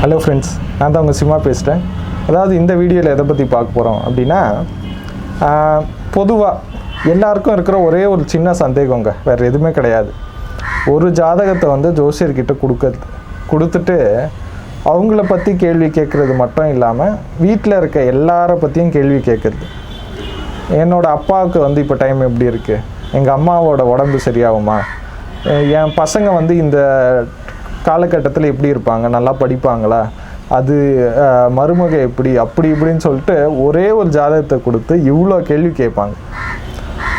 Hello friends நான் தான் உங்கள் சிம்மா பேசுகிறேன் அதாவது இந்த வீடியோவில் எதை பற்றி பார்க்க போகிறோம் அப்படின்னா பொதுவாக எல்லாருக்கும் இருக்கிற ஒரே ஒரு சின்ன சந்தேகங்க வேறு எதுவுமே கிடையாது. ஒரு ஜாதகத்தை வந்து ஜோசியர்கிட்ட கொடுக்கறது கொடுத்துட்டு அவங்கள பற்றி கேள்வி கேட்குறது மட்டும் இல்லாமல் வீட்டில் இருக்க எல்லாரை பற்றியும் கேள்வி கேட்குறது. என்னோடய அப்பாவுக்கு வந்து இப்போ டைம் எப்படி இருக்குது எங்கள் அம்மாவோட உடம்பு சரியாகுமா? என் பசங்க வந்து இந்த காலகட்டத்தில் எப்படி இருப்பாங்க? நல்லா படிப்பாங்களா? அது மருமக எப்படி? அப்படி இப்படின்னு சொல்லிட்டு ஒரே ஒரு ஜாதகத்தை கொடுத்து இவ்வளோ கேள்வி கேட்பாங்க.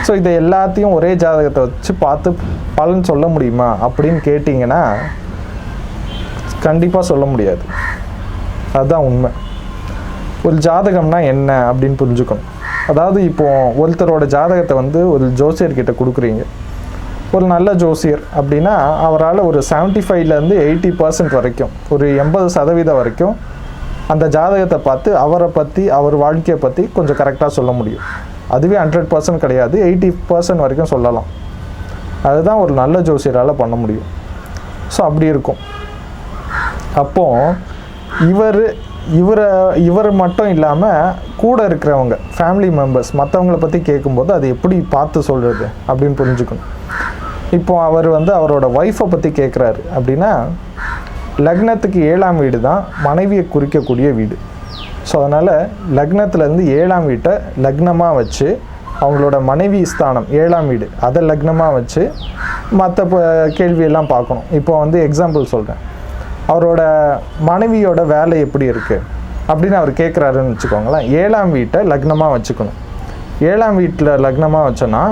ஸோ இதை எல்லாத்தையும் ஒரே ஜாதகத்தை வச்சு பார்த்து பலன் சொல்ல முடியுமா? அப்படின்னு கேட்டிங்கன்னா கண்டிப்பாக சொல்ல முடியாது. அதுதான் உண்மை. ஒரு ஜாதகம்னா என்ன அப்படின்னு புரிஞ்சுக்கணும். அதாவது இப்போ ஒருத்தரோட ஜாதகத்தை வந்து ஒரு ஜோசியர்கிட்ட கொடுக்குறீங்க. ஒரு நல்ல ஜோசியர் அப்படின்னா அவரால் ஒரு செவன்ட்டி ஃபைவ்லேருந்து எயிட்டி பர்சன்ட் வரைக்கும் ஒரு எண்பது சதவீதம் வரைக்கும் அந்த ஜாதகத்தை பார்த்து அவரை பற்றி அவர் வாழ்க்கையை பற்றி கொஞ்சம் கரெக்டாக சொல்ல முடியும். அதுவே ஹண்ட்ரட் பர்சன்ட் கிடையாது எயிட்டி பர்சன்ட் வரைக்கும் சொல்லலாம். அதுதான் ஒரு நல்ல ஜோசியரால் பண்ண முடியும். ஸோ அப்படி இருக்கும். அப்போ இவர் இவரை இவர் மட்டும் இல்லாமல் கூட இருக்கிறவங்க ஃபேமிலி மெம்பர்ஸ் மற்றவங்கள பற்றி கேட்கும்போது அது எப்படி பார்த்து சொல்கிறது அப்படின்னு புரிஞ்சுக்கணும். இப்போ அவர் வந்து அவரோட ஒய்ஃபை பற்றி கேட்குறாரு அப்படின்னா லக்னத்துக்கு ஏழாம் வீடு தான் மனைவியை குறிக்கக்கூடிய வீடு. ஸோ அதனால் லக்னத்துலேருந்து ஏழாம் வீட்டை லக்னமாக வச்சு அவங்களோட மனைவி ஸ்தானம் ஏழாம் வீடு அதை லக்னமாக வச்சு மற்ற கேள்வியெல்லாம் பார்க்கணும். இப்போ வந்து எக்ஸாம்பிள் சொல்கிறேன் அவரோட மனைவியோட வேலை எப்படி இருக்குது அப்படின்னு அவர் கேட்குறாருன்னு வச்சுக்கோங்களேன். ஏழாம் வீட்டை லக்னமாக வச்சுக்கணும். ஏழாம் வீட்டில் லக்னமாக வச்சோன்னா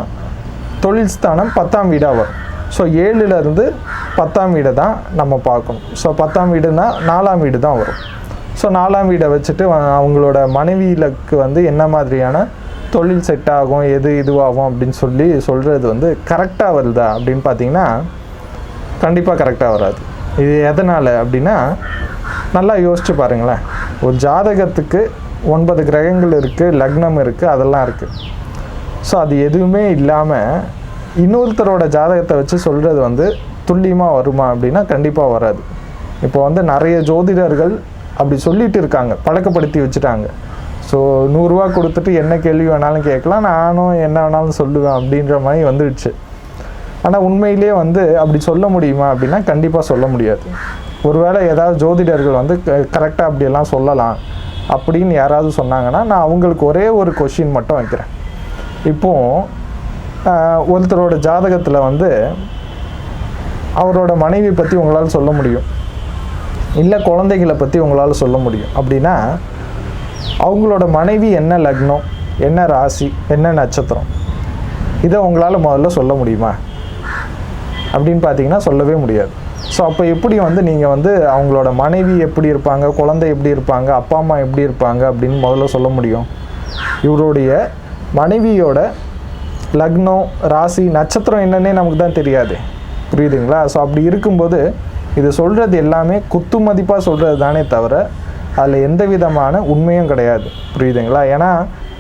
தொழில் ஸ்தானம் பத்தாம் வீடாக வரும் ஸோ ஏழுலேருந்து பத்தாம் வீடை தான் நம்ம பார்க்கணும். ஸோ பத்தாம் வீடுனா நாலாம் வீடு தான் வரும். ஸோ நாலாம் வீடை வச்சுட்டு அவங்களோட மனைவியிலக்கு வந்து என்ன மாதிரியான தொழில் செட் ஆகும் எது இதுவாகும் அப்படின்னு சொல்லி சொல்கிறது வந்து கரெக்டாக வருதா அப்படின்னு பார்த்தீங்கன்னா கண்டிப்பாக கரெக்டாக வராது. இது எதனால் அப்படின்னா நல்லா யோசிச்சு பாருங்களேன். ஒரு ஜாதகத்துக்கு ஒன்பது கிரகங்கள் இருக்குது லக்னம் இருக்குது அதெல்லாம் இருக்குது ஸோ அது எதுவுமே இல்லாமல் இன்னொருத்தரோட ஜாதகத்தை வச்சு சொல்கிறது வந்து துல்லியமாக வருமா அப்படின்னா கண்டிப்பாக வராது. இப்போ வந்து நிறைய ஜோதிடர்கள் அப்படி சொல்லிட்டு இருக்காங்க பழக்கப்படுத்தி வச்சுட்டாங்க. ஸோ நூறுரூவா கொடுத்துட்டு என்ன கேள்வி வேணாலும் கேட்கலாம் நானும் என்ன வேணாலும் சொல்லுவேன் அப்படின்ற மாதிரி வந்துடுச்சு. ஆனால் உண்மையிலேயே வந்து அப்படி சொல்ல முடியுமா அப்படின்னா கண்டிப்பாக சொல்ல முடியாது. ஒருவேளை ஏதாவது ஜோதிடர்கள் வந்து கரெக்டாக அப்படியெல்லாம் சொல்லலாம் அப்படின்னு யாராவது சொன்னாங்கன்னா நான் அவங்களுக்கு ஒரே ஒரு கொஷின் மட்டும் வைக்கிறேன். இப்போது ஒருத்தரோட ஜாதகத்தில் வந்து அவரோட மனைவி பற்றி உங்களால் சொல்ல முடியும். இல்லை குழந்தைகளை பற்றி உங்களால் சொல்ல முடியும். அப்படின்னா அவங்களோட மனைவி என்ன லக்னம் என்ன ராசி என்ன நட்சத்திரம்? இதை உங்களால் முதல்ல சொல்ல முடியுமா? அப்படின்னு பார்த்தீங்கன்னா சொல்லவே முடியாது. ஸோ அப்போ எப்படி வந்து நீங்கள் வந்து அவங்களோட மனைவி எப்படி இருப்பாங்க குழந்தை எப்படி இருப்பாங்க அப்பா அம்மா எப்படி இருப்பாங்க அப்படின்னு முதல்ல சொல்ல முடியும்? இவருடைய மனைவியோட லக்னம் ராசி நட்சத்திரம் என்னன்னே நமக்கு தான் தெரியாது. புரியுதுங்களா? ஸோ அப்படி இருக்கும்போது இது சொல்கிறது எல்லாமே குத்து மதிப்பாக சொல்கிறது தானே தவிர அதில் எந்த விதமான உண்மையும் கிடையாது. புரியுதுங்களா? ஏன்னா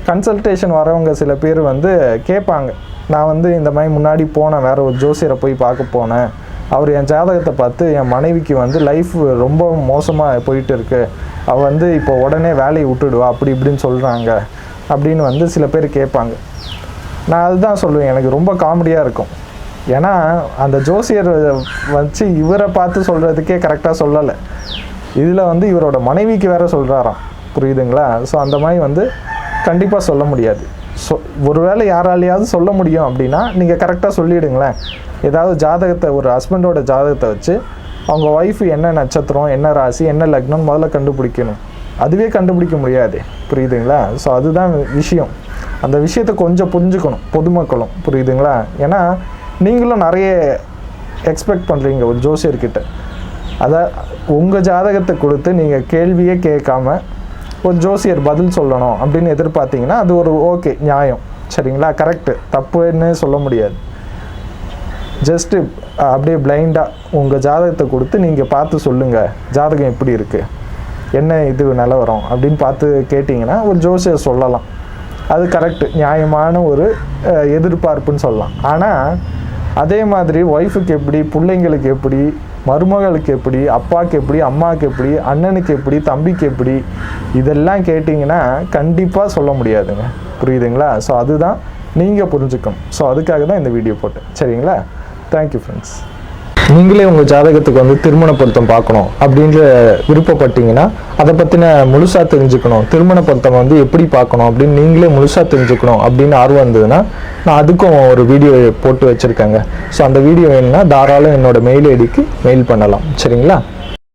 கன்சல்டேஷன் வரவங்க சில பேர் வந்து கேட்பாங்க. நான் வந்து இந்த மாதிரி முன்னாடி போனேன் வேறு ஒரு ஜோசியரை போய் பார்க்க போனேன். அவர் என் ஜாதகத்தை பார்த்து என் மனைவிக்கு வந்து லைஃப் ரொம்ப மோசமாக போயிட்டு இருக்கு. அவள் வந்து இப்போ உடனே வேலையை விட்டுடுவா அப்படி இப்படின்னு சொல்கிறாங்க அப்படின்னு வந்து சில பேர் கேட்பாங்க. நான் அதுதான் சொல்லுவேன் எனக்கு ரொம்ப காமெடியாக இருக்கும். ஏன்னா அந்த ஜோசியர் வச்சு இவரை பார்த்து சொல்கிறதுக்கே கரெக்டாக சொல்லலை. இதில் வந்து இவரோட மனைவிக்கு வேற சொல்கிறாராம் புரியுதுங்களா? ஸோ அந்த மாதிரி வந்து கண்டிப்பாக சொல்ல முடியாது. சொ ஒருவேளை யாராலையாவது சொல்ல முடியும் அப்படின்னா நீங்கள் கரெக்டாக சொல்லிவிடுங்களேன் ஏதாவது ஜாதகத்தை ஒரு ஹஸ்பண்டோட ஜாதகத்தை வச்சு அவங்க ஒய்ஃப் என்ன நட்சத்திரம் என்ன ராசி என்ன லக்னம் முதல்ல கண்டுபிடிக்கணும். அதுவே கண்டுபிடிக்க முடியாது. புரியுதுங்களா? ஸோ அதுதான் விஷயம். அந்த விஷயத்தை கொஞ்சம் புரிஞ்சுக்கணும் பொதுமக்களும். புரியுதுங்களா? ஏன்னா நீங்களும் நிறைய எக்ஸ்பெக்ட் பண்ணுறீங்க ஒரு ஜோசியர்கிட்ட அதை உங்கள் ஜாதகத்தை கொடுத்து நீங்கள் கேள்வியே கேட்காம ஒரு ஜோசியர் பதில் சொல்லணும் அப்படின்னு எதிர்பார்த்தீங்கன்னா அது ஒரு ஓகே நியாயம். சரிங்களா? கரெக்டு தப்புன்னு சொல்ல முடியாது. ஜஸ்ட்டு அப்படியே பிளைண்டாக உங்கள் ஜாதகத்தை கொடுத்து நீங்கள் பார்த்து சொல்லுங்கள் ஜாதகம் எப்படி இருக்குது என்ன இது நிலவரம் அப்படின்னு பார்த்து கேட்டிங்கன்னா ஒரு ஜோசியர் சொல்லலாம். அது கரெக்டு நியாயமான ஒரு எதிர்பார்ப்புன்னு சொல்லலாம். ஆனால் அதே மாதிரி ஒய்ஃபுக்கு எப்படி பிள்ளைங்களுக்கு எப்படி மருமகளுக்கு எப்படி அப்பாவுக்கு எப்படி அம்மாவுக்கு எப்படி அண்ணனுக்கு எப்படி தம்பிக்கு எப்படி இதெல்லாம் கேட்டிங்கன்னா கண்டிப்பாக சொல்ல முடியாதுங்க. புரியுதுங்களா? ஸோ அதுதான் நீங்கள் புரிஞ்சுக்கணும். ஸோ அதுக்காக தான் இந்த வீடியோ போட்டேன். சரிங்களா? தேங்க்யூ ஃப்ரெண்ட்ஸ் நீங்களே உங்கள் ஜாதகத்துக்கு வந்து திருமண பொருத்தம் பார்க்கணும் அப்படின்ற விருப்பப்பட்டீங்கன்னா அதை பற்றின முழுசாக தெரிஞ்சுக்கணும். திருமண பொருத்தம் வந்து எப்படி பார்க்கணும் அப்படின்னு நீங்களே முழுசாக தெரிஞ்சுக்கணும் அப்படின்னு ஆர்வம் இருந்ததுன்னா நான் அதுக்கும் ஒரு வீடியோ போட்டு வச்சுருக்கேங்க. ஸோ அந்த வீடியோ வேணும்னா தாராளம் என்னோட மெயில் ஐடிக்கு மெயில் பண்ணலாம். சரிங்களா?